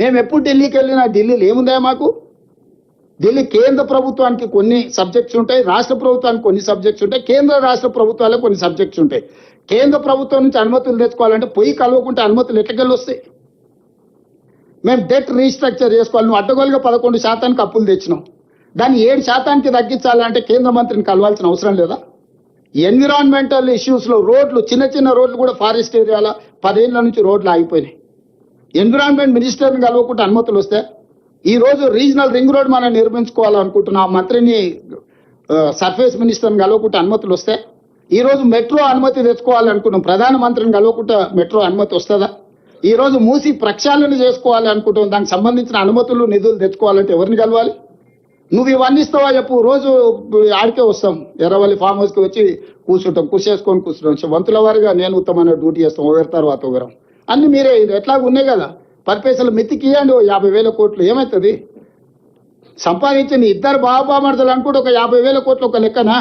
మేము ఎప్పుడు ఢిల్లీకి వెళ్ళినా ఢిల్లీలో ఏముందా మాకు? ఢిల్లీ కేంద్ర ప్రభుత్వానికి కొన్ని సబ్జెక్ట్స్ ఉంటాయి రాష్ట్ర ప్రభుత్వానికి కొన్ని సబ్జెక్ట్స్ ఉంటాయి కేంద్ర రాష్ట్ర ప్రభుత్వాలకు కొన్ని సబ్జెక్ట్స్ ఉంటాయి. కేంద్ర ప్రభుత్వం నుంచి అనుమతులు తెచ్చుకోవాలంటే పొయ్యి కలవకుంటే అనుమతులు ఎట్లకెళ్ళి వస్తాయి? మేము డెట్ రీస్ట్రక్చర్ చేసుకోవాలి నువ్వు అడ్డగోలుగా పదకొండు శాతానికి అప్పులు తెచ్చినావు. దాన్ని ఏడు శాతానికి తగ్గించాలంటే కేంద్ర మంత్రిని కలవాల్సిన అవసరం లేదా? ఎన్విరాన్మెంటల్ ఇష్యూస్లో రోడ్లు చిన్న చిన్న రోడ్లు కూడా ఫారెస్ట్ ఏరియాల పదేళ్ళ నుంచి రోడ్లు ఆగిపోయినాయి. ఎన్విరాన్మెంట్ మినిస్టర్ని కలవకుండా అనుమతులు వస్తే ఈ రోజు రీజనల్ రింగ్ రోడ్ మనం నిర్మించుకోవాలనుకుంటున్న ఆ మంత్రిని సర్ఫేస్ మినిస్టర్ని కలవకుండా అనుమతులు వస్తే ఈ రోజు మెట్రో అనుమతి తెచ్చుకోవాలనుకున్నాం ప్రధాన మంత్రిని కలవకుండా మెట్రో అనుమతి వస్తుందా? ఈ రోజు మూసి ప్రక్షాళన చేసుకోవాలి అనుకుంటాం దానికి సంబంధించిన అనుమతులు నిధులు తెచ్చుకోవాలంటే ఎవరిని కలవాలి? నువ్వు ఇవన్నీ ఇస్తావా చెప్పు రోజు ఆడికే వస్తాం ఎర్రవల్లి ఫామ్ హౌస్కి వచ్చి కూర్చుంటాం కూర్చేసుకొని కూర్చుంటాం వంతుల వారిగా నేను ఉత్తమైన డ్యూటీ చేస్తాం ఒకరి తర్వాత ఒకరం. అన్ని మీరే ఎట్లాగ ఉన్నాయి కదా. పది పైసలు మెత్తికి ఇవ్వండి ఓ యాభై వేల కోట్లు. ఏమవుతుంది సంపాదించిన ఇద్దరు బాబామర్దలు అనుకుంటే ఒక యాభై వేల కోట్లు ఒక లెక్కనా?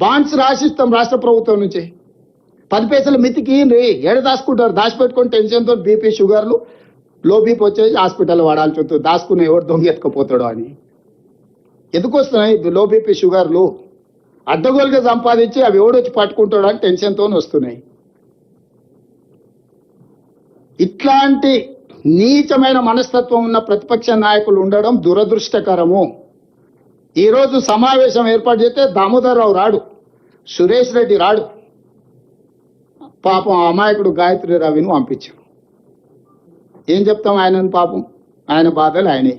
బాండ్స్ రాసిస్తాం రాష్ట్ర ప్రభుత్వం నుంచి. పది పైసలు మితికి ఇయ్యండి. ఏడ దాచుకుంటారు? దాచిపెట్టుకొని టెన్షన్తో బీపీ షుగర్లు లో బీపీ వచ్చేసి హాస్పిటల్ వాడాల్సి వస్తుంది దాచుకుని ఎవరు దొంగ ఎత్తుకుపోతాడు అని. ఎందుకు వస్తున్నాయి? లో బీపీ షుగర్లు. అడ్డగోలుగా సంపాదించి అవి ఎవడొచ్చి పట్టుకుంటాడు అని టెన్షన్తో వస్తున్నాయి. ఇట్లాంటి నీచమైన మనస్తత్వం ఉన్న ప్రతిపక్ష నాయకులు ఉండడం దురదృష్టకరము. ఈరోజు సమావేశం ఏర్పాటు చేస్తే దామోదరరావు రాడు సురేష్ రెడ్డి రాడు. పాపం అమాయకుడు గాయత్రి రవిని పంపించారు. ఏం చెప్తాం ఆయనను పాపం? ఆయన బాధలు ఆయనే.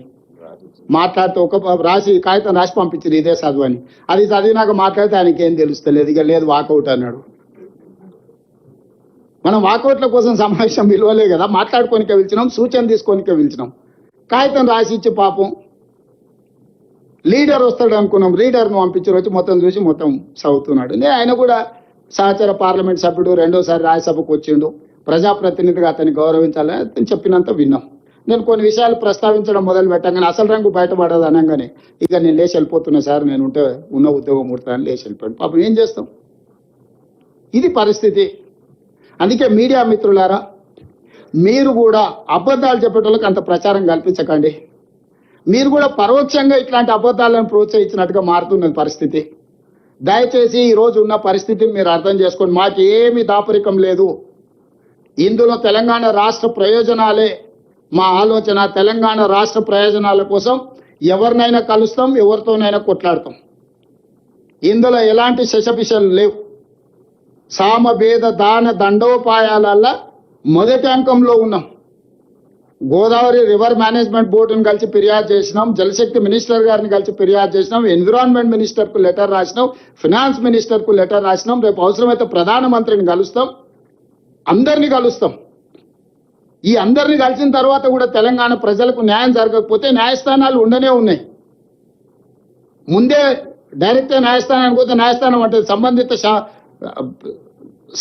మాట్లాడితే ఒక రాసి కాగితం రాసి పంపించారు ఇదే చదువని అది చదివినాక మాట్లాడితే ఆయనకి ఏం తెలుస్తలేదు. ఇక లేదు వాకౌట్ అన్నాడు. మనం వాకౌట్ల కోసం సమావేశం విలువలే కదా మాట్లాడుకోనికే పిలిచినాం సూచన తీసుకోనికే పిలిచినాం. కాగితం రాసి ఇచ్చి పాపం లీడర్ వస్తాడు అనుకున్నాం లీడర్ను పంపించారు వచ్చి మొత్తం చూసి మొత్తం చదువుతున్నాడు. నేను ఆయన కూడా సహచర పార్లమెంట్ సభ్యుడు రెండోసారి రాజ్యసభకు వచ్చిండు. ప్రజాప్రతినిధిగా అతన్ని గౌరవించాలని అతను చెప్పినంత విన్నాం. నేను కొన్ని విషయాలు ప్రస్తావించడం మొదలు పెట్టగానే అసలు రంగు బయటపడదు అనగానే ఇక నేను లేచి వెళ్ళిపోతున్నా సార్ నేను ఉంటే ఉన్న ఉద్యోగం ముడతాను లేచి వెళ్ళిపోయాను. పాపం ఏం చేస్తాం? ఇది పరిస్థితి. అందుకే మీడియా మిత్రులారా మీరు కూడా అబద్ధాలు చెప్పేటోళ్ళకి అంత ప్రచారం కల్పించకండి. మీరు కూడా పరోక్షంగా ఇట్లాంటి అబద్ధాలను ప్రోత్సహించినట్టుగా మారుతున్నది పరిస్థితి. దయచేసి ఈరోజు ఉన్న పరిస్థితిని మీరు అర్థం చేసుకోండి. మాకు ఏమి దాపరికం లేదు. ఇందులో తెలంగాణ రాష్ట్ర ప్రయోజనాలే మా ఆలోచన. తెలంగాణ రాష్ట్ర ప్రయోజనాల కోసం ఎవరినైనా కలుస్తాం ఎవరితోనైనా కొట్లాడతాం. ఇందులో ఎలాంటి శశపిషలు లేవు. సామభేద దాన దండోపాయాలల్ల మొదటి అంకంలో ఉన్నాం. గోదావరి రివర్ మేనేజ్మెంట్ బోర్డును కలిసి ఫిర్యాదు చేసినాం. జలశక్తి మినిస్టర్ గారిని కలిసి ఫిర్యాదు చేసినాం. ఎన్విరాన్మెంట్ మినిస్టర్కు లెటర్ రాసినాం. ఫినాన్స్ మినిస్టర్కు లెటర్ రాసినాం. రేపు అవసరమైతే ప్రధానమంత్రిని కలుస్తాం. అందరినీ కలుస్తాం. ఈ అందరిని కలిసిన తర్వాత కూడా తెలంగాణ ప్రజలకు న్యాయం జరగకపోతే న్యాయస్థానాలు ఉండనే ఉన్నాయి. ముందే డైరెక్ట్ న్యాయస్థానానికి పోతే న్యాయస్థానం అంటే సంబంధిత శా-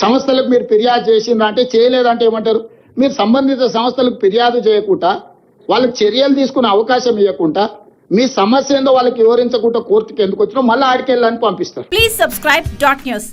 సంస్థలకు మీరు ఫిర్యాదు చేసిందంటే అంటే చేయలేదంటే ఏమంటారు? మీరు సంబంధిత సంస్థలకు ఫిర్యాదు చేయకుండా వాళ్ళకి చర్యలు తీసుకునే అవకాశం ఇవ్వకుండా మీ సమస్య ఏందో వాళ్ళకి వివరించకుండా కోర్టుకి ఎందుకు వచ్చినా మళ్ళీ ఆడికెళ్ళని పంపిస్తారు. Please subscribe dot news